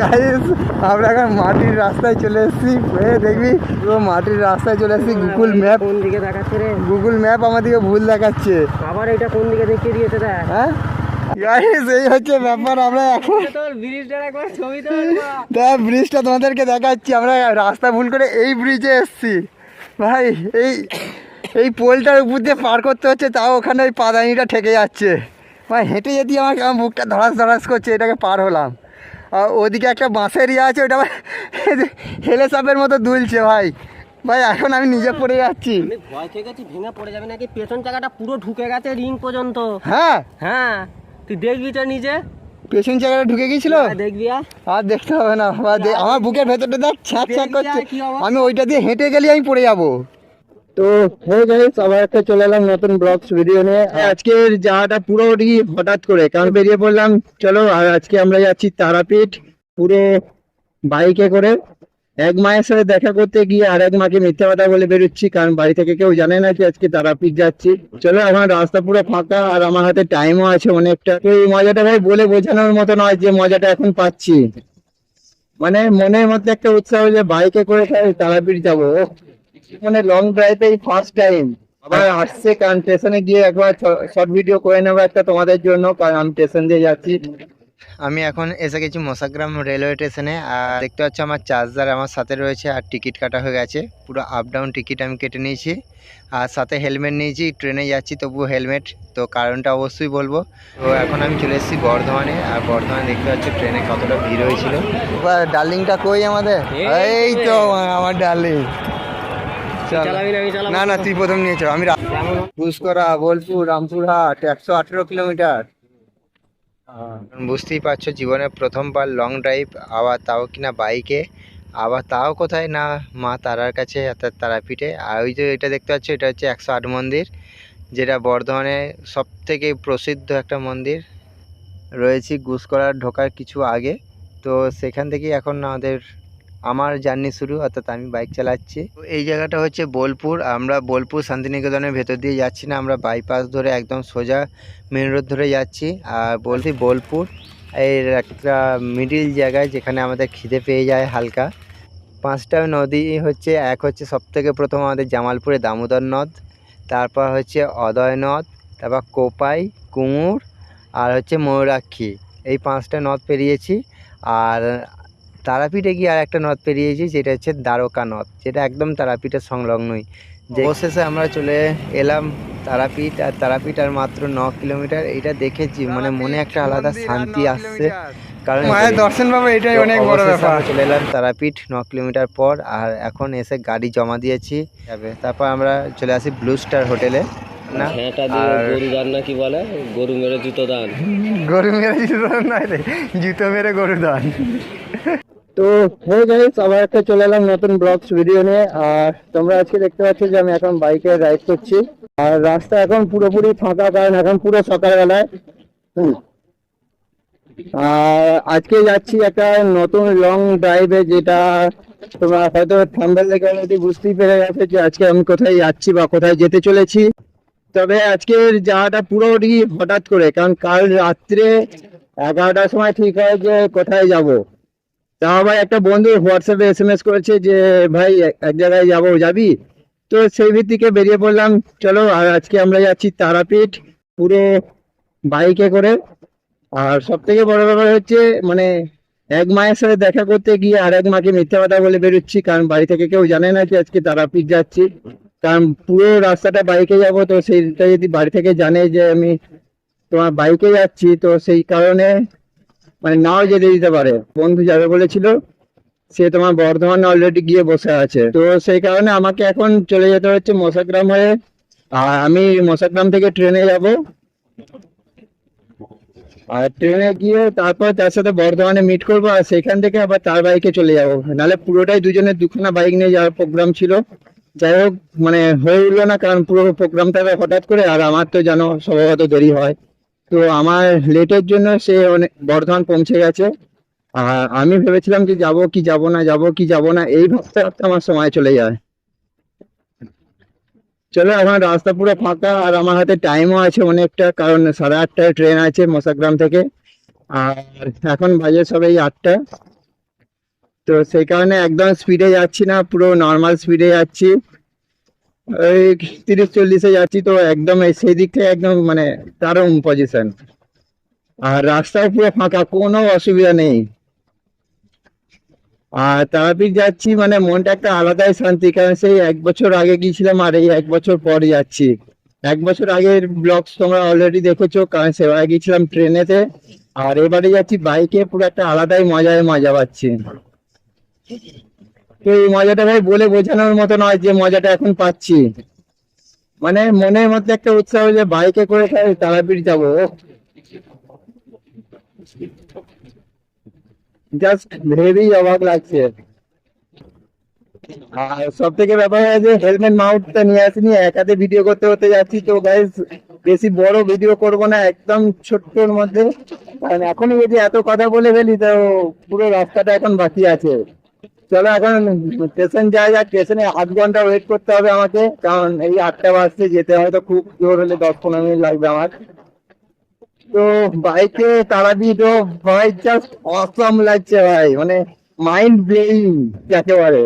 Guys আমরা এখন মাটির রাস্তায় চলে এসেছি। দেখবি পুরো মাটির রাস্তায় চলে এসেছি গুগল ম্যাপ কোন দিকে দেখাচ্ছে রে? গুগল ম্যাপ আমাদেরকে ভুল দেখাচ্ছে। আবার এটা কোন দিকে দেখিয়ে দিয়েছে দেখ। হ্যাঁ? গাইস এই হচ্ছে ব্যাপার আমরা এখন দেখ ব্রিজটা তোমাদেরকে দেখাচ্ছি আমরা রাস্তা ভুল করে এই ব্রিজে এসেছি। ভাই এই এই পোলটার উপর দিয়ে পার করতে হচ্ছে তাও ওখানে ওই পাদানিটা ঠেকে যাচ্ছে। ভাই হেঁটে যেতে আমার কেমন বুকটা ধরাস ধরাস করছে এটাকে পার হলাম। ওদিকে একটা বাঁশের ইয়ে আছে ওটা হেলে সাপের মতো দুলছে ভাই। ভাই এখন আমি নিজে পড়ে যাচ্ছি। আমি ভয় খেয়ে গেছি ভেঙে পড়ে যাবে নাকি? পেছন চাকাটা পুরো ঢুকে গেছে রিং পর্যন্ত। হ্যাঁ? হ্যাঁ। তুই দেখবি তো নিজে? পেছন জায়গাটা ঢুকে গিয়েছিল হ্যাঁ, দেখবি আর আর দেখতে হবে না আমার বুকের ভেতরটা দেখ ছ্যাঁক ছ্যাঁক করছে। হবে? আমি ওইটা দিয়ে হেঁটে গেলে আমি পড়ে যাব। তো হয়ে গেছে সবাই একটা চলে এলাম নতুন ব্লগস ভিডিও নিয়ে। আজকের যাওয়াটা পুরোটি হঠাৎ করে কারণ বেরিয়ে পড়লাম। চলো আর আজকে আমরা যাচ্ছি তারাপীঠ পুরো বাইকে করে। এক মায়ের সাথে দেখা করতে গিয়ে আর এক মাকে মিথ্যা কথা বলে বেরোচ্ছি কারণ বাড়ি থেকে কেউ জানে না যে আজকে তারাপীঠ যাচ্ছি। চলো এখন রাস্তা পুরো ফাঁকা আর আমার হাতে টাইমও আছে অনেকটা। তো এই মজাটা ভাই বলে বোঝানোর মতো নয় যে মজাটা এখন পাচ্ছি। মানে মনের মধ্যে একটা উৎসাহ যে বাইকে করে তারাপীঠ যাব। মানে লং ড্রাইভে ফার্স্ট টাইম আবার আসছে কারণ স্টেশনে গিয়ে একবার শর্ট ভিডিও করে নেব একটা তোমাদের জন্য কারণ আমি স্টেশন দিয়ে যাচ্ছি। আমি এখন এসে গেছি মশাগ্রাম রেলওয়ে স্টেশনে আর দেখতে পাচ্ছি আমার চার্জার আমার সাথে রয়েছে আর টিকিট কাটা হয়ে গেছে। পুরো আপ ডাউন টিকিট আমি কেটে নিয়েছি আর সাথে হেলমেট নিয়েছি ট্রেনে যাচ্ছি তবু হেলমেট তো কারণটা অবশ্যই বলব। তো এখন আমি চলে এসেছি বর্ধমানে আর বর্ধমানে দেখতে পাচ্ছি ট্রেনে কতটা ভিড় হয়েছিল। ডার্লিংটা কই আমাদের? এই তো আমার ডার্লিং না না তুই প্রথম নিয়েছ আমি পুষ্করা বোলপুর রামপুরহাট একশো আঠেরো কিলোমিটার। বুঝতেই পারছ জীবনে প্রথমবার লং ড্রাইভ আবার তাও কিনা বাইকে আবার তাও কোথায় না মা তারার কাছে অর্থাৎ তারাপীঠে আর ওই যে এটা দেখতে পাচ্ছ এটা হচ্ছে একশো আট মন্দির যেটা বর্ধমানে সব থেকে প্রসিদ্ধ একটা মন্দির। রয়েছি গুসকরার ঢোকার কিছু আগে তো সেখান থেকেই এখন আমাদের আমার জার্নি শুরু, অর্থাৎ আমি বাইক চালাচ্ছি। এই জায়গাটা হচ্ছে বোলপুর। আমরা বোলপুর শান্তিনিকেতনের ভেতর দিয়ে যাচ্ছি না, আমরা বাইপাস ধরে একদম সোজা মেন রোড ধরে যাচ্ছি। আর বলছি বোলপুর, এর একটা মিডিল জায়গায় যেখানে আমাদের খিদে পেয়ে যায় হালকা। পাঁচটা নদী হচ্ছে, এক হচ্ছে সবথেকে প্রথম আমাদের জামালপুরে দামোদর নদ, তারপর হচ্ছে অদয় নদ, তারপর কোপাই, কুমুর, আর হচ্ছে ময়ূরাক্ষী। এই পাঁচটা নদ পেরিয়েছি। আর তারাপীঠে গিয়ে আর একটা নদ পেরিয়েছি যেটা হচ্ছে দ্বারকা নদ যেটা একদম তারাপীঠের সংলগ্নই। যে অবশেষে আমরা চলে এলাম তারাপীঠ আর তারাপীঠ আর মাত্র ন কিলোমিটার এটা দেখেছি মানে মনে একটা আলাদা শান্তি আসছে। কারণ মায়ের দর্শন পাবো এটাই অনেক বড় ব্যাপার। চলে এলাম তারাপীঠ ন কিলোমিটার পর আর এখন এসে গাড়ি জমা দিয়েছি। যাবে। তারপর আমরা চলে আসি ব্লু স্টার হোটেলে না? গরু দান কি বলে? গরু মেরে জুতো দান। গরু মেরে জুতো নয় রে জুতো মেরে গরু দান। তো হয়ে গেছে আবার একটা চলে এলাম নতুন ব্লগস ভিডিও নিয়ে। আর তোমরা আজকে দেখতে পাচ্ছ যে আমি এখন বাইকে রাইড করছি। আর রাস্তা এখন পুরোপুরি ফাঁকা, কারণ এখন পুরো সকালবেলায়। আর আজকে যাচ্ছি একটা নতুন লং ড্রাইভে যেটা তোমরা হয়তো থাম্বেল দেখে অলরেডি বুঝতেই পেরে গেছে যে আজকে আমি কোথায় যাচ্ছি বা কোথায় যেতে চলেছি। তবে আজকের যাওয়াটা পুরোটি হঠাৎ করে, কারণ কাল রাত্রে এগারোটার সময় ঠিক হয় যে কোথায় যাব। তা আবার একটা বন্ধু হোয়াটসঅ্যাপে এস এম এস করেছে যে, ভাই, এক জায়গায় যাব, যাবি? তো সেই ভিত্তিকে বেরিয়ে পড়লাম। চলো, আর আজকে আমরা যাচ্ছি তারাপীঠ পুরো বাইকে করে। আর সব থেকে বড় ব্যাপার হচ্ছে মানে এক মায়ের সাথে দেখা করতে গিয়ে আর এক মাকে মিথ্যা কথা বলে বেরোচ্ছি, কারণ বাড়ি থেকে কেউ জানে না যে আজকে তারাপীঠ যাচ্ছি। কারণ পুরো রাস্তাটা বাইকে যাব, তো সেইটা যদি বাড়ি থেকে জানে যে আমি তোমার বাইকে যাচ্ছি, তো সেই কারণে মানে নাও যেতে দিতে পারে। বন্ধু যাবে বলেছিল, সে তোমার বর্ধমানে অলরেডি গিয়ে বসে আছে। তো সেই কারণে আমাকে এখন চলে যেতে হচ্ছে মশাগ্রাম হয়ে। আর আমি মশাগ্রাম থেকে ট্রেনে যাব। আর ট্রেনে গিয়ে তারপর তার সাথে বর্ধমানে মিট করব, আর সেখান থেকে আবার তার বাইকে চলে যাব। নাহলে পুরোটাই দুজনের দুখানা বাইক নিয়ে যাওয়ার প্রোগ্রাম ছিল। যাই হোক মানে হয়ে উঠল না, কারণ পুরো প্রোগ্রামটা হঠাৎ করে, আর আমার তো জানো স্বভাবত দেরি হয়। তো আমার লেটের জন্য সে অনেক বর্ধমান পৌঁছে গেছে। আর আমি ভেবেছিলাম যে যাব কি যাব না, যাব কি যাব না, এই ভাবতে ভাবতে আমার সময় চলে যায়। চলো, এখন রাস্তা পুরো ফাঁকা আর আমার হাতে টাইমও আছে অনেকটা, কারণ সাড়ে আটটায় ট্রেন আছে মশাগ্রাম থেকে। আর এখন বাজে সবাই আটটা। তো সেই কারণে একদম স্পিডে যাচ্ছি না, পুরো নর্মাল স্পিডে যাচ্ছি। ওই তিরিশ চল্লিশে যাচ্ছি তো একদম এই- সেই দিক থেকে একদম মানে দারুণ পজিশন আর রাস্তায় পুরো ফাঁকা, কোনো অসুবিধা নেই। আর তারাপীঠ যাচ্ছি মানে মনটা একটা আলাদাই শান্তি, কারণ সেই এক বছর আগে গিয়েছিলাম আর এই এক বছর পর যাচ্ছি। এক বছর আগের ব্লগস তোমরা অলরেডি দেখেছ, কারণ সেবারে গিয়েছিলাম ট্রেনেতে। আর এবারে যাচ্ছি বাইকে পুরো একটা আলাদাই মজায় মজা পাচ্ছি। তো এই মজাটা ভাই বলে বোঝানোর মতো নয় যে মজাটা এখন পাচ্ছি। মানে মনের মধ্যে একটা উৎসাহ যে বাইকে করে তারাপীঠ যাব। জাস্ট ভেবেই অবাক লাগছে। আর সব থেকে ব্যাপার হয় যে হেলমেট মাউন্টটা নিয়ে আসিনি একাতে ভিডিও করতে করতে যাচ্ছি। তো গাইজ বেশি বড় ভিডিও করব না, একদম ছোট্টর মধ্যে। কারণ এখনই যদি এত কথা বলে ফেলি, তো পুরো রাস্তাটা এখন বাকি আছে। চলো এখন স্টেশন যাওয়া যাক। স্টেশনে আধ ঘণ্টা ওয়েট করতে হবে আমাকে। কারণ এই আটটা বাজতে যেতে হয়তো খুব জোর হলে দশ পনেরো মিনিট লাগবে আমার। তো বাইকে তারাপীঠ ও ভাই জাস্ট অসম লাগছে ভাই। মানে মাইন্ড ব্লোয়িং যাকে বলে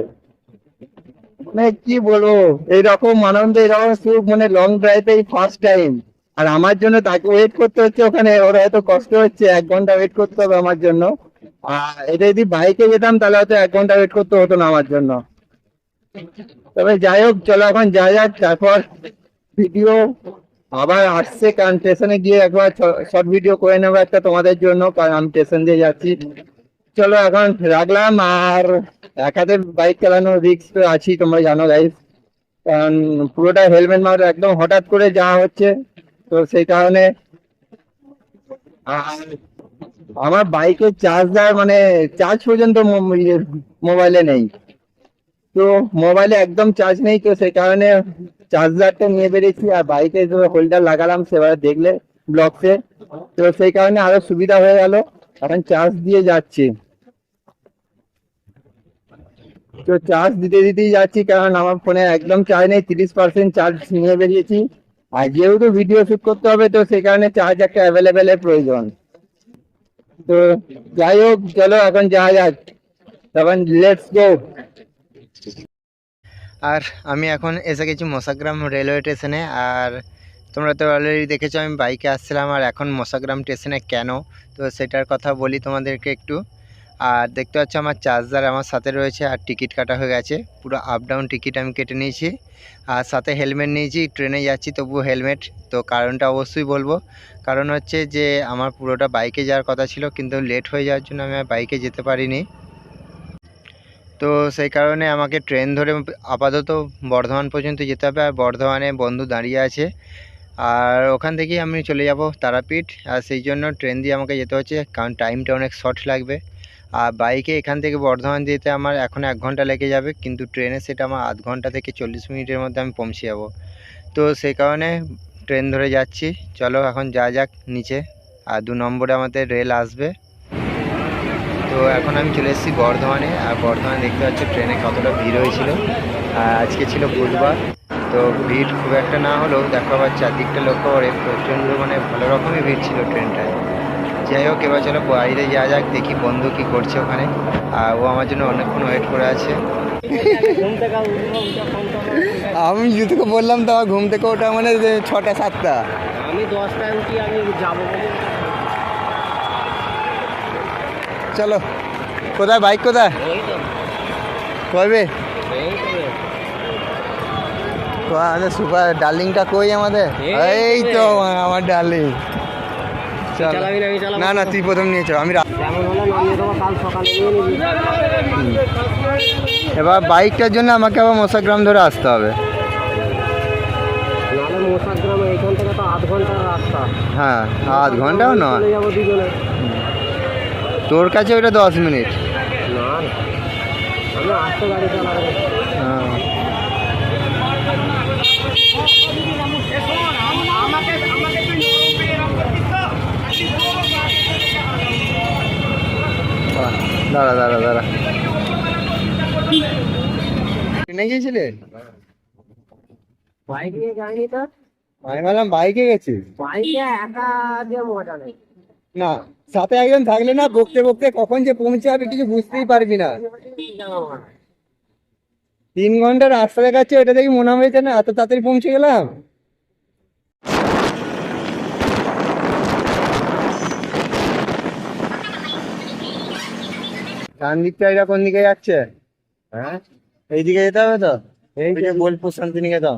মানে কি বলব? এইরকম আনন্দ এরকম সুখ মানে লং ড্রাইভে ফার্স্ট টাইম আর আমার জন্য তাকে ওয়েট করতে হচ্ছে ওখানে। ওরা এত কষ্ট হচ্ছে। এক ঘণ্টা ওয়েট করতে হবে আমার জন্য। এটা যদি বাইকে যেতাম, তাহলে হয়তো এক ঘণ্টা ওয়েট করতে হতো না আমার জন্য। তবে যাই হোক, চলো এখন যা যাক, তারপর ভিডিও আবার আসছে, কারণ স্টেশনে গিয়ে একবার শর্ট ভিডিও করে নেব একটা তোমাদের জন্য, কারণ আমি স্টেশন দিয়ে যাচ্ছি। চলো এখন রাখলাম, আর এক হাতে বাইক চালানোর রিস্ক তো আছি তোমরা জানো গাইস কারণ পুরোটা হেলমেট মার একদম হঠাৎ করে যাওয়া হচ্ছে, তো সেই কারণে আর আমার বাইকের চার্জার মানে চার্জ পর্যন্ত মোবাইলে নেই। তো মোবাইলে একদম চার্জ নেই, তো সেই কারণে চার্জারটা নিয়ে বেরিয়েছি আর বাইকে যে হোল্ডার লাগালাম সেবার দেখলে ব্লকসে তো সেই কারণে আরও সুবিধা হয়ে গেল, এখন চার্জ দিয়ে যাচ্ছি। তো চার্জ দিতে দিতেই যাচ্ছি, কারণ আমার ফোনে একদম চার্জ নেই, তিরিশ পার্সেন্ট চার্জ নিয়ে বেরিয়েছি। আর যেহেতু ভিডিও শুট করতে হবে, তো সেই কারণে চার্জ একটা অ্যাভেলেবেলের প্রয়োজন। তো যাই হোক, চলো এখন যাওয়া যাক। তখন লেটস গো আর আমি এখন এসে গেছি মশাগ্রাম রেলওয়ে স্টেশনে। আর তোমরা তো অলরেডি দেখেছ, আমি বাইকে আসছিলাম। আর এখন মশাগ্রাম স্টেশনে কেন? তো সেটার কথা বলি তোমাদেরকে একটু। আর দেখতে পাচ্ছ আমার চার্জার আমার সাথে রয়েছে আর টিকিট কাটা হয়ে গেছে। পুরো আপ ডাউন টিকিট আমি কেটে নিয়েছি। আর সাথে হেলমেট নিয়েছি, ট্রেনে যাচ্ছি তবুও হেলমেট। তো কারণটা অবশ্যই বলব। কারণ হচ্ছে যে আমার পুরোটা বাইকে যাওয়ার কথা ছিল, কিন্তু লেট হয়ে যাওয়ার জন্য আমি বাইকে যেতে পারিনি। তো সেই কারণে আমাকে ট্রেন ধরে আপাতত বর্ধমান পর্যন্ত যেতে হবে। আর বর্ধমানে বন্ধু দাঁড়িয়ে আছে। আর ওখান থেকেই আমি চলে যাব তারাপীঠ। আর সেই জন্য ট্রেন দিয়ে আমাকে যেতে হচ্ছে, কারণ টাইমটা অনেক শর্ট লাগবে। আর বাইকে এখান থেকে বর্ধমান যেতে আমার এখন এক ঘণ্টা লেগে যাবে, কিন্তু ট্রেনে সেটা আমার আধ ঘণ্টা থেকে চল্লিশ মিনিটের মধ্যে আমি পৌঁছে যাব। তো সেই কারণে ট্রেন ধরে যাচ্ছি। চলো এখন যা যাক নিচে। আর দু নম্বরে আমাদের রেল আসবে। তো এখন আমি চলে এসেছি বর্ধমানে। আর বর্ধমানে দেখতে পাচ্ছি ট্রেনে কতটা ভিড় হয়েছিল। আজকে ছিল বুধবার। তো ভিড় খুব একটা না হলেও দেখো আবার চারদিকটা লক্ষ্য করে প্রচণ্ড মানে ভালো রকমই ভিড় ছিল ট্রেনটায়। যাই হোক এবার চলো বাইরে যাওয়া যাক দেখি বন্ধু কি করছে ওখানে। আর ও আমার জন্য অনেকক্ষণ ওয়েট করে আছে। আমি তোকে বললাম তো আমার ঘুম থেকে ওটা মানে ছটা সাতটা। আমি দশটায় উঠি আমি যাব চলো। কোথায়? বাইক কোথায়? কবে? আমাদের সুপার ডার্লিংটা কই আমাদের? এই তো। আমার ডার্লিং। না, না না তুই প্রথম নিয়ে চল আমি রা- তেমন হলে নামিয়ে দেবো কাল সকালে নিয়ে নিবি। এবার বাইকটার জন্য আমাকে আবার মশাগ্রাম ধরে আসতে হবে। হ্যাঁ আধ ঘন্টাও নয়। তোর কাছে ওটা দশ মিনিট। হ্যাঁ। বাহ, দাঁড়া দাঁড়া দাঁড়া। ট্রেনে গিয়েছিলে? বাইক নিয়ে যাইনি তো। আমি ভাবলাম বাইকে গেছিস বাইকে একা যে মজা নেই। না সাথে একজন থাকলে না বকতে বকতে কখন যে পৌঁছাবে কিছু বুঝতেই পারবি না। তিন ঘণ্টা রাস্তা দেখাচ্ছে ওটা দেখি মনে হয়েছে না এত তাড়াতাড়ি পৌঁছে গেলাম? ডান দিকটা এটা কোন দিকে যাচ্ছে? হ্যাঁ? এইদিকে যেতে হবে তো? এই যে বোলপুর শান্তিনিকেতন।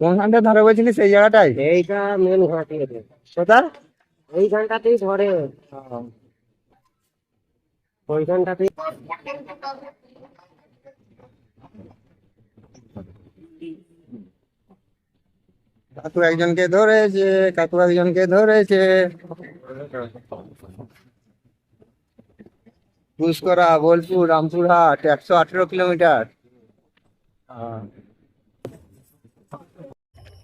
কোনখানটা ধরে বলছিলি? সেই জায়গাটাই? এইটা মেন এইখানটাতেই ধরে। ওইখানটাতেই। কাকু একজনকে ধরেছে কাকু একজনকে ধরেছে। পুষ্করা, বোলপুর, রামপুরহাট, একশো আঠেরো কিলোমিটার।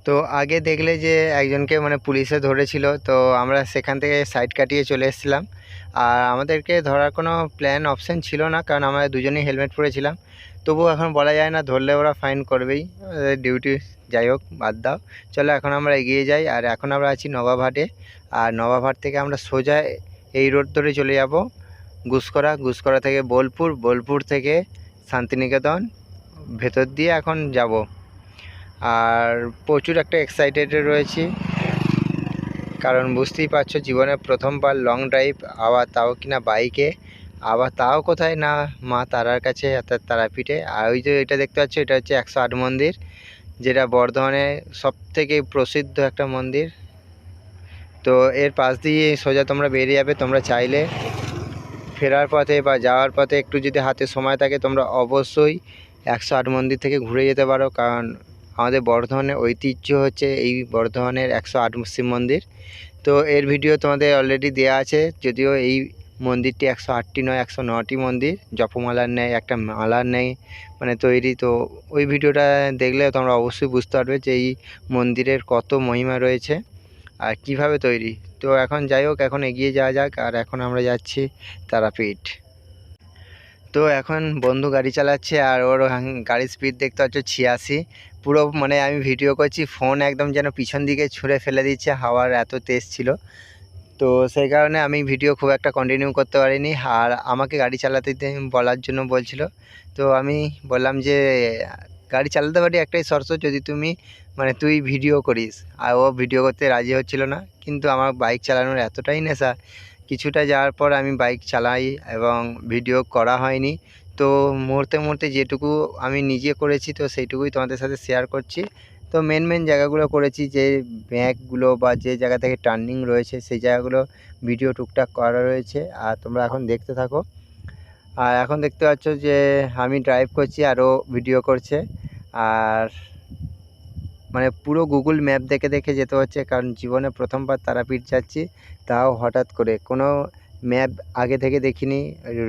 তো আগে দেখলে যে একজনকে মানে পুলিশে ধরেছিল, তো আমরা সেখান থেকে সাইড কাটিয়ে চলে এসেছিলাম। আর আমাদেরকে ধরার কোনো প্ল্যান অপশন ছিল না, কারণ আমরা দুজনেই হেলমেট পরেছিলাম। তবুও এখন বলা যায় না, ধরলে ওরা ফাইন করবেই। ডিউটি যাই হোক, বাদ দাও। চলো, এখন আমরা এগিয়ে যাই। আর এখন আমরা আছি নবাবহাটে আর নবাবহাট থেকে আমরা সোজা এই রোড ধরে চলে যাব। গুসকরা গুসকরা থেকে বোলপুর বোলপুর থেকে শান্তিনিকেতন ভেতর দিয়ে এখন যাব। আর প্রচুর একটা এক্সাইটেড রয়েছি। কারণ বুঝতেই পারছ জীবনে প্রথমবার লং ড্রাইভ আবার তাও কিনা বাইকে আবার তাও কোথায় না মা তারার কাছে অর্থাৎ তারাপীঠে আর ওই যে এটা দেখতে পাচ্ছ, এটা হচ্ছে একশো আট মন্দির, যেটা বর্ধমানে সব থেকে প্রসিদ্ধ একটা মন্দির। তো এর পাশ দিয়ে সোজা তোমরা বেরিয়ে যাবে, তোমরা চাইলে ফেরার পথে বা যাওয়ার পথে একটু যদি হাতে সময় থাকে, তোমরা অবশ্যই একশো আট মন্দির থেকে ঘুরে যেতে পারো। কারণ আমাদের বর্ধমানের ঐতিহ্য হচ্ছে এই বর্ধমানের একশো আট শিব মন্দির। তো এর ভিডিও তোমাদের অলরেডি দেওয়া আছে, যদিও এই মন্দিরটি একশো আটটি নয়, একশো নটি মন্দির। জপমালার নেয় একটা মালার নেয় মানে তৈরি। তো ওই ভিডিওটা দেখলে তোমরা অবশ্যই বুঝতে পারবে যে এই মন্দিরের কত মহিমা রয়েছে। আর কীভাবে তৈরি? তো এখন যাই হোক, এখন এগিয়ে যাওয়া যাক, আর এখন আমরা যাচ্ছি তারাপীঠ। তো এখন বন্ধু গাড়ি চালাচ্ছে, আর ওর গাড়ির স্পিড দেখতে পাচ্ছ ছিয়াশি। পুরো মানে আমি ভিডিও করছি ফোন একদম যেন পিছন দিকে ছুঁড়ে ফেলে দিচ্ছে, হাওয়ার এত তেজ ছিল। তো সেই কারণে আমি ভিডিও খুব একটা কন্টিনিউ করতে পারিনি, আর আমাকে গাড়ি চালাতে বলার জন্য বলছিল। তো আমি বললাম যে গাড়ি চালাতে পারি একটাই শর্ত, যদি তুমি মানে তুই ভিডিও করিস। আর ও ভিডিও করতে রাজি হচ্ছিল না, কিন্তু আমার বাইক চালানোর এতটাই নেশা, কিছুটা যাওয়ার পর আমি বাইক চালাই এবং ভিডিও করা হয়নি। তো মুহূর্তে মুহূর্তে যেটুকু আমি নিজে করেছি, তো সেইটুকুই তোমাদের সাথে শেয়ার করছি। তো মেন মেন জায়গাগুলো করেছি, যে ব্যাঁকগুলো বা যে জায়গা থেকে টার্নিং রয়েছে, সেই জায়গাগুলো ভিডিও টুকটাক করা রয়েছে। আর তোমরা এখন দেখতে থাকো। আর এখন দেখতে পাচ্ছ যে আমি ড্রাইভ করছি, আরও ভিডিও করছে। আর মানে পুরো গুগল ম্যাপ দেখে দেখে যেতে হচ্ছে, কারণ জীবনে প্রথমবার তারাপীঠ যাচ্ছি, তাও হঠাৎ করে। কোনো ম্যাপ আগে থেকে দেখিনি।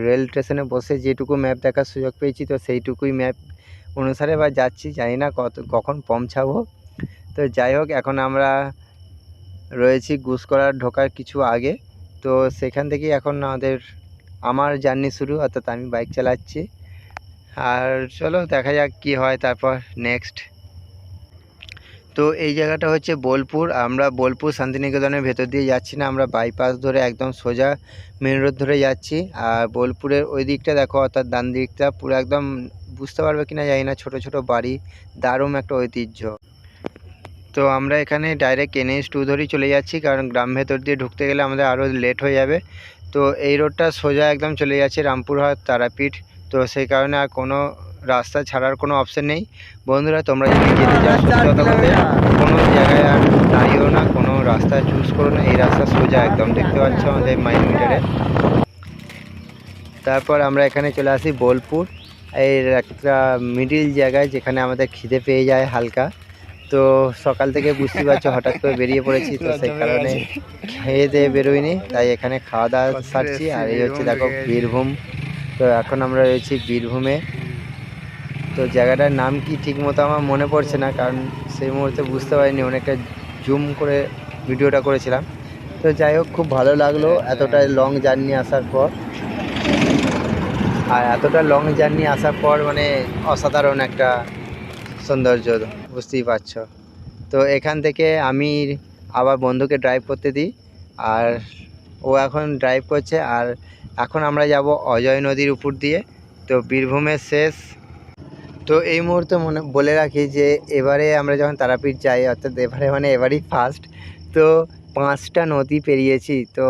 রেল স্টেশনে বসে যেটুকু ম্যাপ দেখার সুযোগ পেয়েছি, তো সেইটুকুই ম্যাপ অনুসারে বা যাচ্ছি। জানি না কত, কখন পৌঁছাবো। তো যাই হোক, এখন আমরা রয়েছি গুসকরার ঢোকার কিছু আগে। তো সেখান থেকেই এখন আমাদের আমার জার্নি শুরু, অর্থাৎ আমি বাইক চালাচ্ছি। আর চলো দেখা যাক কি হয় তারপর নেক্সট তো এই জায়গাটা হচ্ছে বোলপুর। আমরা বোলপুর শান্তিনিকেতনের ভেতর দিয়ে যাচ্ছি না, আমরা বাইপাস ধরে একদম সোজা মেন রোড ধরে যাচ্ছি। আর বোলপুরের ওই দিকটা দেখো, অর্থাৎ ডান দিকটা, পুরো একদম বুঝতে পারবে কিনা জানি না, ছোট ছোট বাড়ি, দারুণ একটা ঐতিহ্য। তো আমরা এখানে ডাইরেক্ট এনএইচ টু ধরেই চলে যাচ্ছি, কারণ গ্রাম ভেতর দিয়ে ঢুকতে গেলে আমাদের আরও লেট হয়ে যাবে। তো এই রোডটা সোজা একদম চলে যাচ্ছে রামপুরহাট, তারাপীঠ। তো সেই কারণে আর কোনো রাস্তা ছাড়ার কোনো অপশন নেই। বন্ধুরা, তোমরা যদি যেতে চাও কোনো জায়গায় আর দাঁড়িয়েও না, কোনো রাস্তা চুজ করো না। এই রাস্তা সোজা একদম, দেখতে পাচ্ছ আমাদের মাইল মিটারে তারপর আমরা এখানে চলে আসি বোলপুর। এর একটা মিডিল জায়গায় যেখানে আমাদের খিদে পেয়ে যায় হালকা। তো সকাল থেকে বুঝতে পারছ হঠাৎ করে বেরিয়ে পড়েছি তো সেই কারণে খেয়ে দিয়ে বেরোইনি তাই এখানে খাওয়া দাওয়া সারছি আর এই হচ্ছে দেখো বীরভূম। তো এখন আমরা রয়েছি বীরভূমে। তো জায়গাটার নাম কি ঠিক মতো আমার মনে পড়ছে না কারণ সেই মুহূর্তে বুঝতে পারিনি অনেকটা জুম করে ভিডিওটা করেছিলাম। তো যাই হোক খুব ভালো লাগল এতটা লং জার্নি আসার পর। আর এতটা লং জার্নি আসার পর মানে অসাধারণ একটা সৌন্দর্য, বুঝতেই পারছ। তো এখান থেকে আমি আবার বন্ধুকে ড্রাইভ করতে দিই, আর ও এখন ড্রাইভ করছে, আর এখন আমরা যাব অজয় নদীর উপর দিয়ে। তো বীরভূমের শেষ। তো এই মুহূর্তে মনে, বলে রাখি যে এবারে আমরা যখন তারাপীঠ যাই, অর্থাৎ এবারে মানে এবারই ফার্স্ট তো পাঁচটা নদী পেরিয়েছি। তো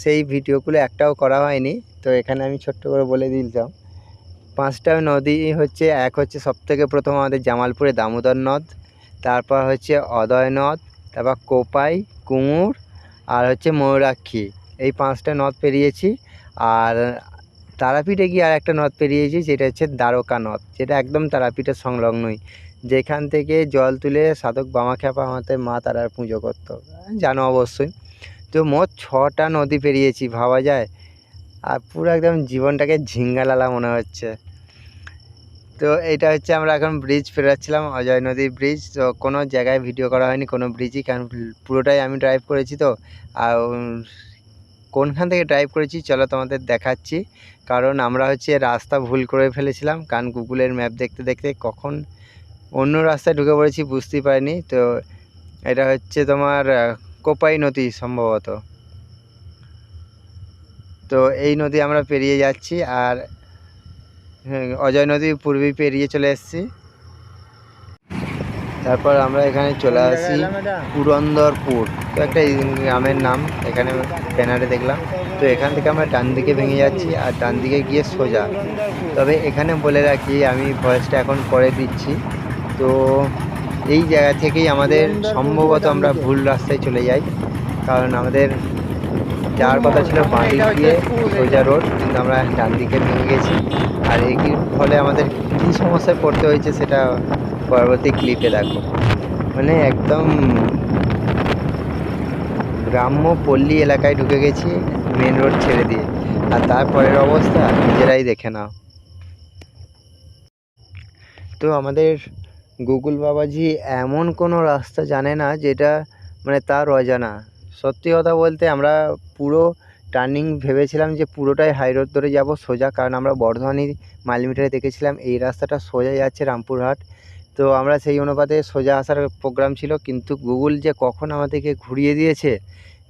সেই ভিডিওগুলো একটাও করা হয়নি। তো এখানে আমি ছোট্ট করে বলে দিলাম। পাঁচটা নদী হচ্ছে, এক হচ্ছে সবথেকে প্রথম আমাদের জামালপুরে দামোদর নদ, তারপর হচ্ছে অদয় নদ, তারপর কোপাই, কুমুর, আর হচ্ছে ময়ূরাক্ষী। এই পাঁচটা নদ পেরিয়েছি, আর তারাপীঠে গিয়ে আর একটা নদ পেরিয়েছি, যেটা হচ্ছে দ্বারকা নদ, যেটা একদম তারাপীঠের সংলগ্নই। যেখান থেকে জল তুলে সাধক বামাখ্যাপা আমাদের মা তারার পুজো করতো, জানো অবশ্যই। তো মোট ছটা নদী পেরিয়েছি, ভাবা যায়। আর পুরো একদম জীবনটাকে ঝিঙ্গালালা মনে হচ্ছে। তো এটা হচ্ছে আমরা এখন ব্রিজ ফেরাচ্ছিলাম, অজয় নদীর ব্রিজ তো কোনো জায়গায় ভিডিও করা হয়নি, কোনো ব্রিজই কারণ পুরোটাই আমি ড্রাইভ করেছি তো। আর কোনখান থেকে ড্রাইভ করেছি, চলো তোমাদের দেখাচ্ছি। কারণ আমরা হচ্ছে রাস্তা ভুল করে ফেলেছিলাম, কারণ গুগলের ম্যাপ দেখতে দেখতে কখন অন্য রাস্তায় ঢুকে পড়েছি বুঝতেই পারিনি। তো এটা হচ্ছে তোমার কোপাই নদী সম্ভবত। তো এই নদী আমরা পেরিয়ে যাচ্ছি, আর অজয় নদী পূর্বেই পেরিয়ে চলে এসেছি। তারপর আমরা এখানে চলে আসি পুরন্দরপুর। তো একটা গ্রামের নাম এখানে ব্যানারে দেখলাম। তো এখান থেকে আমরা ডান দিকে ভেঙে যাচ্ছি আর ডান দিকে গিয়ে সোজা। তবে এখানে বলে রাখি আমি ভয়েসটা এখন করে দিচ্ছি। তো এই জায়গা থেকেই আমাদের সম্ভবত আমরা ভুল রাস্তায় চলে যাই। কারণ আমাদের যাওয়ার কথা ছিল বাঁদিক দিয়ে সোজা রোড, কিন্তু আমরা ডান দিকে ভেঙে গেছি। আর এই ফলে আমাদের কী সমস্যায় পড়তে হয়েছে সেটা পরবর্তী ক্লিপে দেখো মানে একদম গ্রাম্য পল্লী এলাকায় ঢুকে গেছি মেন রোড ছেড়ে দিয়ে। আর তারপরের অবস্থা নিজেরাই দেখে নাও। তো আমাদের গুগল বাবাজি এমন কোনো রাস্তা জানে না যেটা মানে তার অজানা। সত্যি কথা বলতে আমরা পুরো টার্নিং ভেবেছিলাম যে পুরোটাই হাই রোড ধরে যাব সোজা, কারণ আমরা বর্ধমানি মাইল মিটারে দেখেছিলাম, এই রাস্তাটা সোজা যাচ্ছে রামপুরহাট। তো আমরা সেই অনুপাতে সোজা আসার প্রোগ্রাম ছিল, কিন্তু গুগল যে কখন আমাদেরকে ঘুরিয়ে দিয়েছে,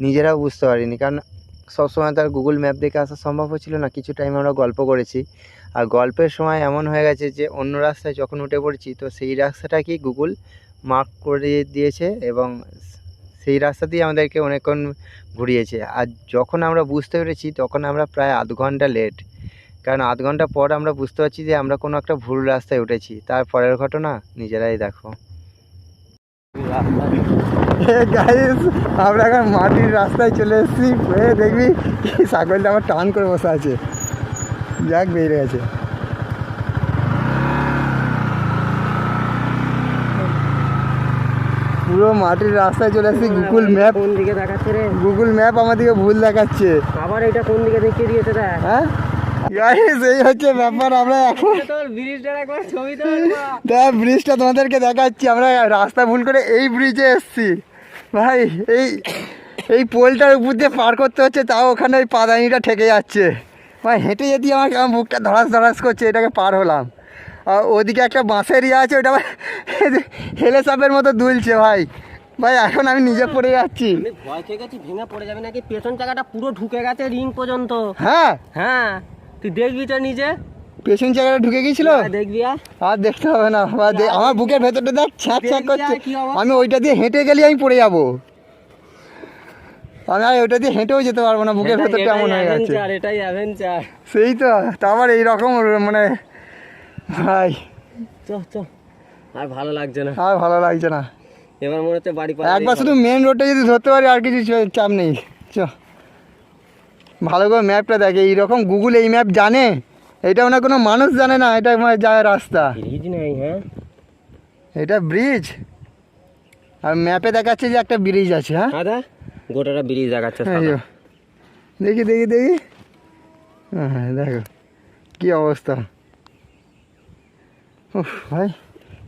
নিজেরাও বুঝতে পারিনি। কারণ সবসময় তার গুগল ম্যাপ দেখে আসা সম্ভব হচ্ছিল না, কিছু টাইম আমরা গল্প করেছি। আর গল্পের সময় এমন হয়ে গেছে যে, অন্য রাস্তায় যখন উঠে পড়ছি, তো সেই রাস্তাটাকেই গুগল মার্ক করে দিয়েছে এবং সেই রাস্তা দিয়ে আমাদেরকে অনেকক্ষণ ঘুরিয়েছে। আর যখন আমরা বুঝতে পেরেছি, তখন আমরা প্রায় আধ ঘণ্টা লেট কারণ আধ ঘণ্টা পর আমরা বুঝতে পারছি যে আমরা কোনো একটা ভুল রাস্তায় উঠেছি। তারপরের ঘটনা নিজেরাই দেখো। আমরা এখন মাটির রাস্তায় চলে এসেছি। দেখবি ছাগলটা আবার টান করে বসে আছে। যাক, বেরিয়ে গেছে। পুরো মাটির রাস্তায় চলে এসেছি গুগল ম্যাপ কোন দিকে দেখাচ্ছে রে? গুগল ম্যাপ আমাদেরকে ভুল দেখাচ্ছে। আবার এটা কোন দিকে দেখিয়ে দিয়েছে দেখ। হ্যাঁ? গাইস এই হচ্ছে ব্যাপার আমরা এখন দেখ ব্রিজটা তোমাদেরকে দেখাচ্ছি আমরা রাস্তা ভুল করে এই ব্রিজে এসেছি। ভাই এই এই পোলটার উপর দিয়ে পার করতে হচ্ছে তাও ওখানে ওই পাদানিটা ঠেকে যাচ্ছে। ভাই হেঁটে যেতে আমার বুকটা ধরাস ধরাস করছে এটাকে পার হলাম। ওদিকে একটা বাঁশের ইয়ে আছে ওটা আবার হেলে সাপের মতো দুলছে ভাই। ভাই এখন আমি নিজে পড়ে যাচ্ছি। আমি ভয় খেয়ে গেছি ভেঙে পড়ে যাবে নাকি? পেছন চাকাটা পুরো ঢুকে গেছে রিং পর্যন্ত। হ্যাঁ? হ্যাঁ। তুই দেখবি তো নিজে। পেছন জায়গাটা ঢুকে গিয়েছিল? হ্যাঁ, দেখবি আর। দেখতে হবে না আমার বুকের ভেতরটা দেখ ছ্যাঁক ছ্যাঁক করছে? আমি ওইটা দিয়ে হেঁটে গেলে আমি পড়ে যাব। আমি আর ওইটা দিয়ে হেঁটেও যেতে পারব না বুকের ভেতরটা এমন হয়ে গেছে। adventure, এটাই অ্যাভেঞ্চার সেই তো তারপর এইরকম মানে ভাই চ চ আর ভালো লাগছে না। আর ভালো লাগছে না। এবার মনে হচ্ছে বাড়ি একবার শুধু মেন রোডটা যদি ধরতে পারি আর কিছু চাপ নেই। চ। ভালো করে ম্যাপটা দেখে। এইরকম গুগল এই ম্যাপ জানে এটাও না কোনো মানুষ জানে না এটা যায় রাস্তা। ব্রিজ নেই হ্যাঁ? এটা ব্রিজ আর ম্যাপে দেখাচ্ছে যে একটা ব্রিজ আছে হ্যাঁ? দাদা গোটাটা ব্রিজ দেখাচ্ছে দেখি দেখি দেখি। হ্যাঁ দেখো। কি অবস্থা। ভাই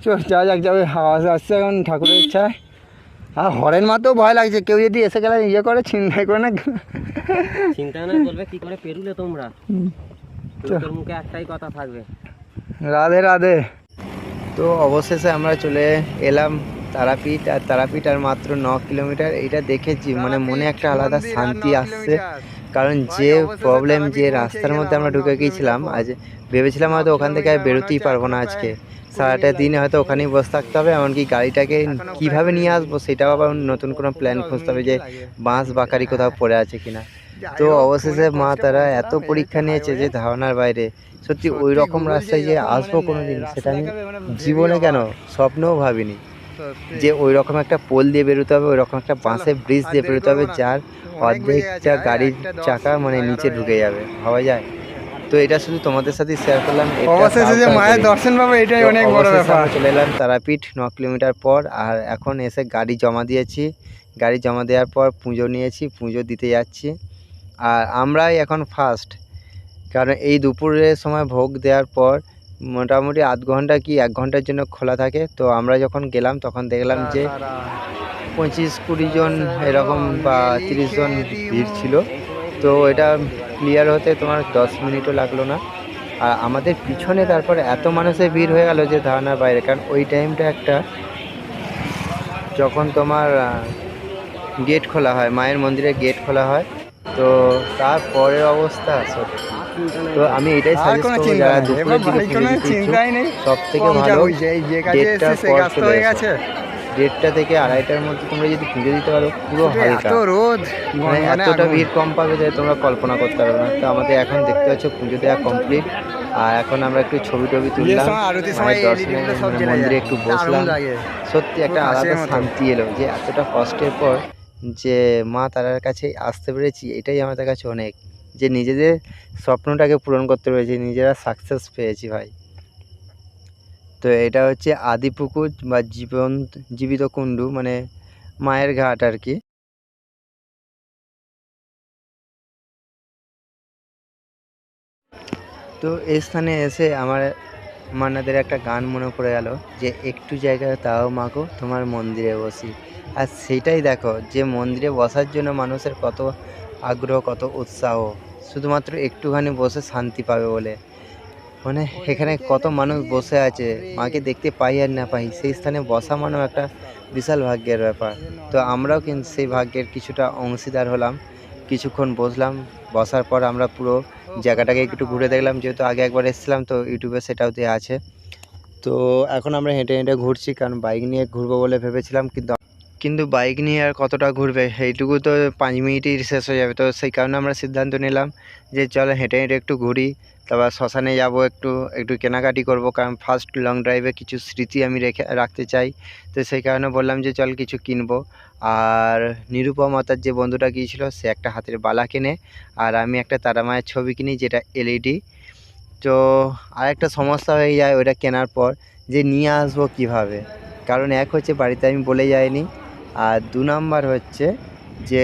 চল যা যাক যাবে আওয়াজ আসছে এখন ঠাকুরের ইচ্ছায় আর হরেন মাতেও ভয় লাগছে কেউ যদি এসে গেলে ইয়ে করে চিন্তাই করে না চিন্তা না বলবে কি করে পেরুলে তোমরা? লোকের মুখে একটাই কথা থাকবে। রাধে রাধে। তো অবশেষে আমরা চলে এলাম তারাপীঠ আর তারাপীঠ আর মাত্র ন কিলোমিটার। এটা দেখেছি মানে মনে একটা আলাদা শান্তি আসছে। কারণ যে প্রবলেম যে রাস্তার মধ্যে আমরা ঢুকে গিয়েছিলাম আজ ভেবেছিলাম হয়তো ওখান থেকে আর বেরোতেই পারব না আজকে। সারাটা দিন হয়তো ওখানেই বসে থাকতে হবে, এমনকি গাড়িটাকে কীভাবে নিয়ে আসব সেটাও আবার নতুন কোনো প্ল্যান খুঁজতে হবে যে বাঁশ বাকারি কোথাও পড়ে আছে কিনা। তো অবশেষে মা তারা এত পরীক্ষা নিয়েছে যে ধারণার বাইরে। সত্যি ওই রকম রাস্তায় যে আসব কোনো দিন সেটা আমি জীবনে কেন স্বপ্নেও ভাবিনি। যে ওই রকম একটা পোল দিয়ে বেরোতে হবে, ওই রকম একটা বাঁশের ব্রিজ দিয়ে বেরোতে হবে, যার অর্ধেকটা গাড়ির চাকা মানে নিচে ঢুকে যাবে। ভাবা যায়? তো এটা শুধু তোমাদের সাথে শেয়ার করলাম। অবশেষে যে মায়ের দর্শন পাবো এটাই অনেক বড় ব্যাপার। চলে এলাম তারাপীঠ ন কিলোমিটার পর আর এখন এসে গাড়ি জমা দিয়েছি। গাড়ি জমা দেওয়ার পর পুজো নিয়েছি পুজো দিতে যাচ্ছি। আর আমরাই এখন ফার্স্ট কারণ এই দুপুরের সময় ভোগ দেওয়ার পর মোটামুটি আধ ঘণ্টা কি এক ঘণ্টার জন্য খোলা থাকে। তো আমরা যখন গেলাম তখন দেখলাম যে পঁচিশ কুড়ি জন এরকম বা তিরিশ জন ভিড় ছিল। তো এটা ক্লিয়ার হতে তোমার দশ মিনিটও লাগল না। আর আমাদের পিছনে তারপর এত মানুষের ভিড় হয়ে গেল যে ধারণার বাইরে। কারণ ওই টাইমটা একটা যখন তোমার গেট খোলা হয় মায়ের মন্দিরে গেট খোলা হয় তো তারপরের অবস্থা সত্যি। তো আমি এটাই সাজেস্ট যারা দুপুরের দিকে সব থেকে ভালো পর চলে। গেছে। দেড়টা থেকে আড়াইটার মধ্যে তোমরা যদি পুজো দিতে পারো পুরো হালকা। রোদ মানে এতটা ভিড় কম পাবে যে তোমরা কল্পনা করতে পারবে না। তো আমাদের এখন দেখতে পাচ্ছ পুজো দেওয়া কমপ্লিট আর এখন আমরা একটু ছবি টবি তুললাম। মানে জ্বলে মন্দিরে একটু বসলাম। সত্যি একটা আলাদা শান্তি এলো যে এতটা কষ্টের পর যে মা তারার কাছে আসতে পেরেছি এটাই আমাদের কাছে অনেক। যে নিজেদের স্বপ্নটাকে পূরণ করতে পেরেছি নিজেরা সাকসেস পেয়েছি ভাই। তো এটা হচ্ছে আদিপুকুর বা জীবন, জীবিত কুণ্ডু মানে মায়ের ঘাট আর কি। তো এই স্থানে এসে আমার মান্নাদের একটা গান মনে পড়ে গেল যে, একটু জায়গা তাও মাগো, তোমার মন্দিরে বসি। আর সেইটাই দেখো যে, মন্দিরে বসার জন্য মানুষের কত আগ্রহ, কত উৎসাহ। শুধুমাত্র একটুখানি বসে শান্তি পাবে বলে। মানে এখানে কত মানুষ বসে আছে, মাকে দেখতে পাই আর না পাই, সেই স্থানে বসা মানেও একটা বিশাল ভাগ্যের ব্যাপার। তো আমরাও কিন্তু সেই ভাগ্যের কিছুটা অংশীদার হলাম, কিছুক্ষণ বসলাম, বসার পর আমরা পুরো জায়গাটাকে একটু ঘুরে দেখলাম, যেহেতু আগে একবার এসেছিলাম তো ইউটিউবে সেটাও দেওয়া আছে। তো এখন আমরা হেঁটে হেঁটে ঘুরছি, কারণ বাইক নিয়ে ঘুরবো বলে ভেবেছিলাম, কিন্তু কিন্তু বাইক নিয়ে আর কতটা ঘুরবে, এইটুকু তো পাঁচ মিনিটই শেষ হয়ে যাবে। তো সেই কারণে আমরা সিদ্ধান্ত নিলাম যে চলো হেঁটে হেঁটে একটু ঘুরি তারপর শ্মশানে যাব একটু একটু কেনাকাটি করব, কারণ ফার্স্ট লং ড্রাইভে কিছু স্মৃতি আমি রেখে, রাখতে চাই। তো সেই কারণে বললাম যে চল কিছু কিনবো। আর নিরুপমাতার যে বন্ধুটা গিয়েছিল, সে একটা হাতের বালা কিনে, আর আমি একটা তারা মায়ের ছবি কিনি, যেটা এলইডি তো আরেকটা সমস্যা হয়ে যায় ওটা কেনার পর, যে নিয়ে আসব কীভাবে? কারণ এক হচ্ছে বাড়িতে আমি বলে যাইনি, আর দু নাম্বার হচ্ছে যে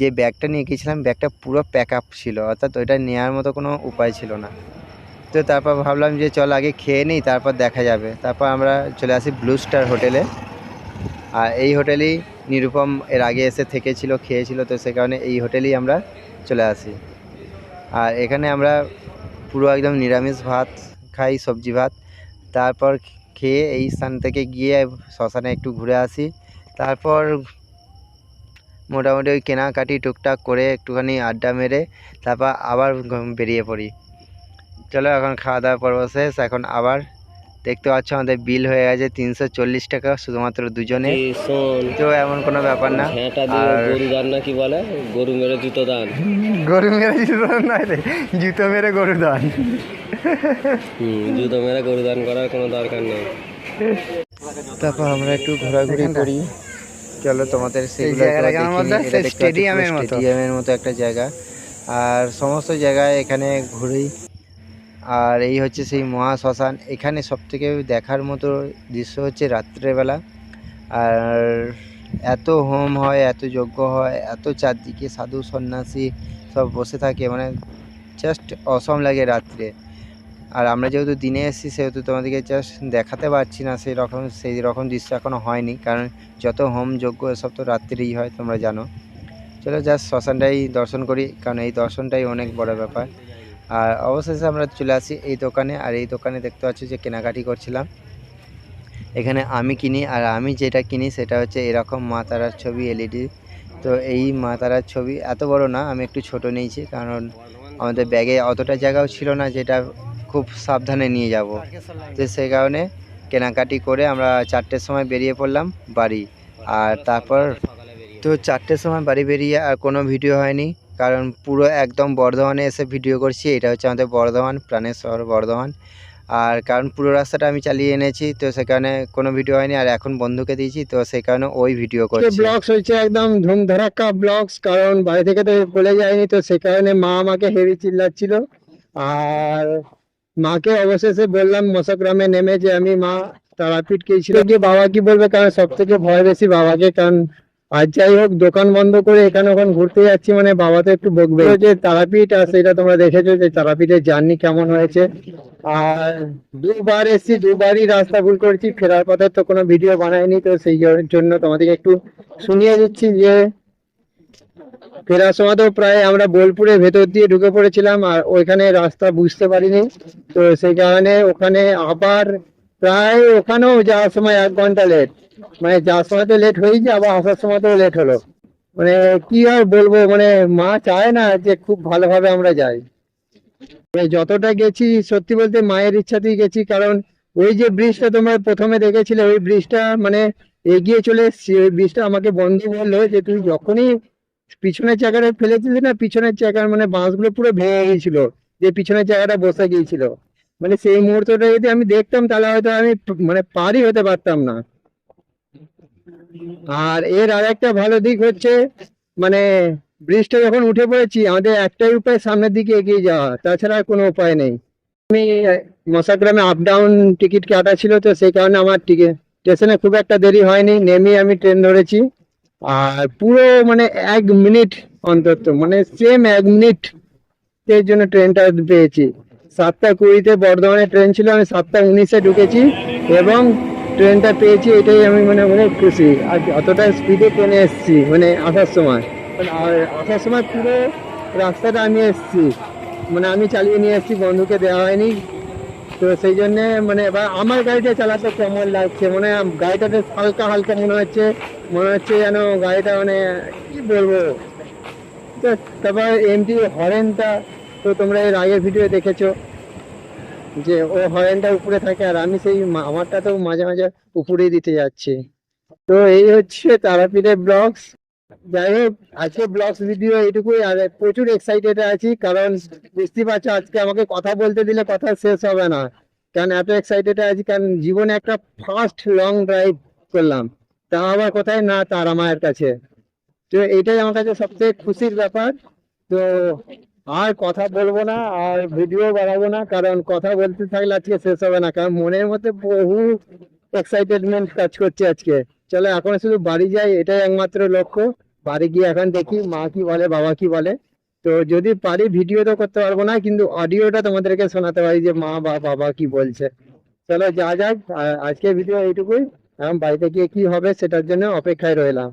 যে ব্যাগটা নিয়ে গিয়েছিলাম, ব্যাগটা পুরো প্যাক আপ ছিল, অর্থাৎ ওইটা নেওয়ার মতো কোনো উপায় ছিল না। তো তারপর ভাবলাম যে চল আগে খেয়ে নিই, তারপর দেখা যাবে। তারপর আমরা চলে আসি ব্লু স্টার হোটেলে আর এই হোটেলেই নিরুপম এর আগে এসে থেকেছিল, খেয়েছিল, তো সে কারণে এই হোটেলেই আমরা চলে আসি। আর এখানে আমরা পুরো একদম নিরামিষ ভাত খাই, সবজি ভাত। তারপর খেয়ে এই স্থান থেকে গিয়ে শ্মশানে একটু ঘুরে আসি। তারপর মোটামুটি ওই কেনাকাটি টুকটাক করে একটুখানি আড্ডা মেরে তারপর আবার বেরিয়ে পড়ি। চলো এখন খাওয়া দাওয়া পর্ব শেষ এখন আবার দেখতে পাচ্ছ আমাদের বিল হয়ে গেছে তিনশো চল্লিশ টাকা শুধুমাত্র দুজনে। তো এমন কোনো ব্যাপার না। গরু দান না কি বলে? গরু মেরে জুতো দান। গরু মেরে জুতো নয় রে জুতো মেরে গরু দান। জুতো মেরে গরু দান করার কোনো দরকার নেই। তারপর আমরা একটু ঘোরাঘুরি করি। চলো তোমাদের সেগুলো স্টেডিয়ামের মতো। স্টেডিয়ামের মতো একটা জায়গা। আর সমস্ত জায়গায় এখানে ঘুরি আর এই হচ্ছে সেই মহা শ্মশান। এখানে সব থেকে দেখার মতো দৃশ্য হচ্ছে রাত্রেবেলা। আর এত হোম হয় এত যজ্ঞ হয় এত চারদিকে সাধু সন্ন্যাসী সব বসে থাকে। মানে জাস্ট অসম লাগে রাত্রে। আর আমরা যেহেতু দিনে এসেছি, সেহেতু তোমাদেরকে জাস্ট দেখাতে পারছি না সেই রকম সেই রকম দৃশ্য এখনও হয়নি। কারণ যত হোম যজ্ঞ এসব তো রাত্রেই হয়, তোমরা জানো। চলো জাস্ট শ্মশানটাই দর্শন করি, কারণ এই দর্শনটাই অনেক বড় ব্যাপার। আর অবশেষে আমরা চলে আসি এই দোকানে, আর এই দোকানে দেখতে পাচ্ছি যে কেনাকাটি করছিলাম। এখানে আমি কিনি, আর আমি যেটা কিনি সেটা হচ্ছে এরকম মা তারার ছবি, এলইডি। তো এই মা তারার ছবি এত বড় না, আমি একটু ছোট নিয়েছি, কারণ আমাদের ব্যাগে অতটা জায়গাও ছিল না, যেটা খুব সাবধানে নিয়ে যাব। তো সেই কারণে কেনাকাটি করে আমরা চারটের সময় বেরিয়ে পড়লাম বাড়ি। আর তারপর তো চারটের সময় বাড়ি বেরিয়ে আর কোনো ভিডিও হয়নি। কারণ পুরো একদম বর্ধমানে এসে ভিডিও করছি। এটা হচ্ছে আমাদের বর্ধমান প্রাণের শহর বর্ধমান। আর কারণ পুরো রাস্তাটা আমি চালিয়ে এনেছি তো সেখানে কোনো ভিডিও হয়নি। আর এখন বন্ধুকে দিয়েছি তো সেই কারণে ওই ভিডিও করছি। ব্লগস হচ্ছে একদম ধুম ধারাক্কা ব্লগস কারণ বাড়ি থেকে তো বলে যায়নি তো সে কারণে মা আমাকে হেভি চিল্লাচ্ছিল। আর মাকে অবশেষে বললাম, মশাগ্রামে নেমে যে আমি, মা তারাপীঠ গিয়েছিল। গিয়ে বাবা কি বলবে, কারণ সব থেকে ভয় বেশি বাবাকে, কারণ আর যাই হোক, দোকান বন্ধ করে এখানে ওখানে ঘুরতে যাচ্ছি মানে বাবা তো একটু বকবে। যে তারাপীঠ আর সেটা তোমরা দেখেছ যে তারাপীঠের জার্নি কেমন হয়েছে। আর দুবার এসেছি, দুবারই রাস্তা ভুল করেছি, ফেরার পথে তো কোনো ভিডিও বানায়নি তো সেই জন্য তোমাদেরকে একটু শুনিয়ে দিচ্ছি যে ফেরার সময় তো প্রায় আমরা বোলপুরের ভেতর দিয়ে ঢুকে পড়েছিলাম আর ওইখানে রাস্তা বুঝতে পারিনি। তো সেই কারণে ওখানে আবার প্রায় ওখানেও যাওয়ার সময় এক ঘণ্টা লেট মানে যাওয়ার সময় তো লেট হয়েছে আবার আসার সময় তো লেট হলো। মানে কি আর বলব মানে মা চায় না যে খুব ভালোভাবে আমরা যাই। মানে যতটা গেছি, সত্যি বলতে মায়ের ইচ্ছাতেই গেছি, কারণ ওই যে ব্রিজটা তোমরা প্রথমে দেখেছিলে, ওই ব্রিজটা মানে এগিয়ে চলে এসেছি। ওই ব্রিজটা আমাকে বন্ধু বলল যে, তুই যখনই পিছনের জায়গাটা ফেলেছিলি না? পিছনের জায়গার মানে বাঁশগুলো পুরো ভেঙে গিয়েছিল, যে পিছনের জায়গাটা বসে গিয়েছিল। মানে সেই মুহূর্তটা যদি আমি দেখতাম, তাহলে হয়তো আমি মানে পারই হতে পারতাম না। আর এর আর একটা ভালো দিক হচ্ছে মানে ব্রিজটা যখন উঠে পড়েছি, আমাদের একটাই উপায় সামনের দিকে এগিয়ে যাওয়া, তাছাড়া কোনো উপায় নেই। আমি, মশাগ্রামে আপ ডাউন টিকিট কাটা ছিল, তো সেই কারণে আমার টিকিট স্টেশনে খুব একটা দেরি হয়নি নেমে আমি ট্রেন ধরেছি। আর পুরো মানে এক মিনিট অন্তত মানে সেম এক মিনিট এর জন্য ট্রেনটা পেয়েছি। সাতটা কুড়িতে বর্ধমানে ট্রেন ছিল, আমি সাতটা উনিশে ঢুকেছি এবং ট্রেনটা পেয়েছি, এটাই আমি মানে অনেক খুশি। আর অতটা স্পিডে ট্রেনে এসেছি মানে আসার সময়। আর আসার সময় পুরো রাস্তাটা আমি এসেছি। মানে আমি চালিয়ে নিয়ে এসেছি, বন্ধুকে দেওয়া হয়নি। তো সেই জন্যে মানে এবার আমার গাড়িটা চালাতে কেমন লাগছে? মানে গাড়িটাতে হালকা হালকা মনে হচ্ছে। মনে হচ্ছে যেন গাড়িটা মানে কি বলব? তারপর এমটি হরেনটা তো তোমরা এর আগের ভিডিও দেখেছ, যে ও হরেনটা উপরে থাকে আর আমি সেই আমারটা তো মাঝে মাঝে উপরেই দিতে যাচ্ছি। তো এই হচ্ছে তারাপীঠের ব্লগস। যাই হোক আজকে ব্লগস ভিডিও এইটুকুই, আর প্রচুর এক্সাইটেড আছি, কারণ বুঝতেই পারছ আজকে আমাকে কথা বলতে দিলে কথা শেষ হবে না। কারণ এত এক্সাইটেড আছি, কারণ জীবনে একটা ফার্স্ট লং ড্রাইভ করলাম। তা আবার কোথায়? না, তারা মায়ের কাছে। তো এটাই আমার কাছে সবথেকে খুশির ব্যাপার। তো আর কথা বলব না, আর ভিডিও বাড়াবো না, কারণ কথা বলতে থাকলে আজকে শেষ হবে না, কারণ মনের মধ্যে বহু এক্সাইটেডমেন্ট কাজ করছে আজকে। চলো, এখন শুধু বাড়ি যাই, এটাই একমাত্র লক্ষ্য। বাড়ি গিয়ে এখন দেখি মা কি বলে, বাবা কি বলে। তো যদি পারি ভিডিও তো করতে পারব না, কিন্তু অডিওটা তোমাদেরকে শোনাতে পারি যে মা বা বাবা কি বলছে। চলো, যা যাক, আ- আজকের ভিডিও এইটুকুই। বাড়িতে গিয়ে কি হবে সেটার জন্য অপেক্ষায় রইলাম।